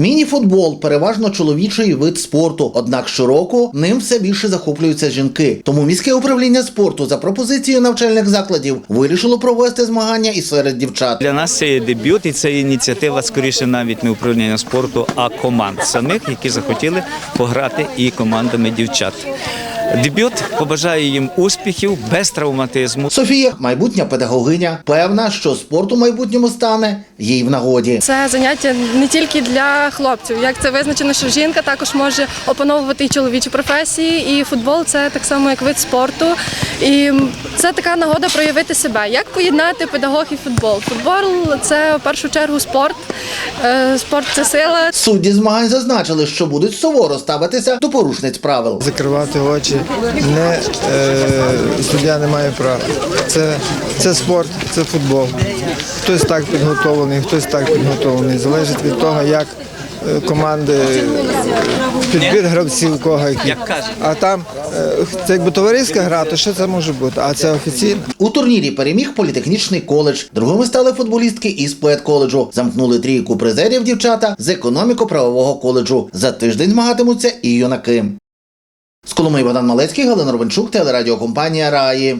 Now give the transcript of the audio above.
Міні-футбол переважно чоловічий вид спорту, однак щороку ним все більше захоплюються жінки. Тому міське управління спорту за пропозицією навчальних закладів вирішило провести змагання і серед дівчат. Для нас це є дебют, і це ініціатива скоріше навіть не управління спорту, а команд самих, які захотіли пограти і командами дівчат. Дебют побажаю їм успіхів без травматизму. Софія, майбутня педагогиня, певна, що спорт у майбутньому стане їй в нагоді. Це заняття не тільки для хлопців. Як це визначено, що жінка також може опановувати і чоловічі професії, і футбол це так само як вид спорту. І це така нагода проявити себе. Як поєднати педагог і футбол? Футбол це в першу чергу спорт. Е, Спорт це сила. Судді змагань зазначили, що будуть суворо ставитися до порушниць правил. Закривати очі не е, суддя не має права. Це, це спорт, це футбол. Хтось так підготовлений, хтось так підготовлений. Залежить від того, як команди підбір гравців кого які. Як. А там е, це якби товариська гра, то що це може бути? А це офіційно. У турнірі переміг політехнічний коледж. Другими стали футболістки із педколеджу. Замкнули трійку призерів дівчата з економіко-правового коледжу. За тиждень змагатимуться і юнаки. З Коломиї Богдан Малецький, Галина Ровенчук, телерадіокомпанія Раї.